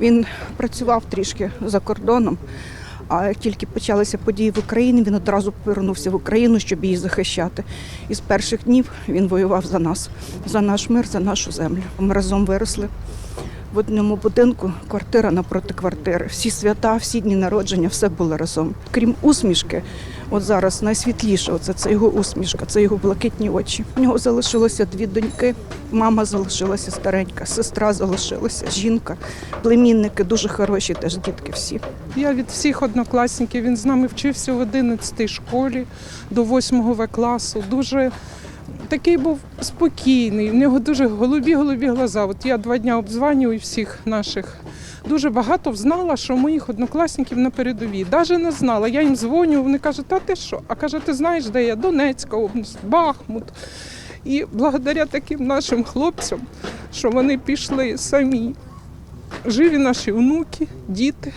Він працював трішки за кордоном. А тільки почалися події в Україні, він одразу повернувся в Україну, щоб її захищати. І з перших днів він воював за нас, за наш мир, за нашу землю. Ми разом виросли в одному будинку, квартира напроти квартири. Всі свята, всі дні народження, все було разом. Крім усмішки, от зараз найсвітліше оце це його усмішка, це його блакитні очі. У нього залишилося дві доньки. Мама залишилася старенька, сестра залишилася, жінка, племінники дуже хороші, теж дітки всі. Я від всіх однокласників. Він з нами вчився в 11 школі до 8 В класу. Дуже такий був спокійний. В нього дуже голубі голубі глаза. От я два дня обзванюю всіх наших. Дуже багато знала, що моїх однокласників на передовій. Навіть не знала. Я їм дзвоню, вони кажуть, та ти що? А каже, ти знаєш, де я? Донецька область, Бахмут. І благодаря таким нашим хлопцям, що вони пішли самі. Живі наші онуки, діти.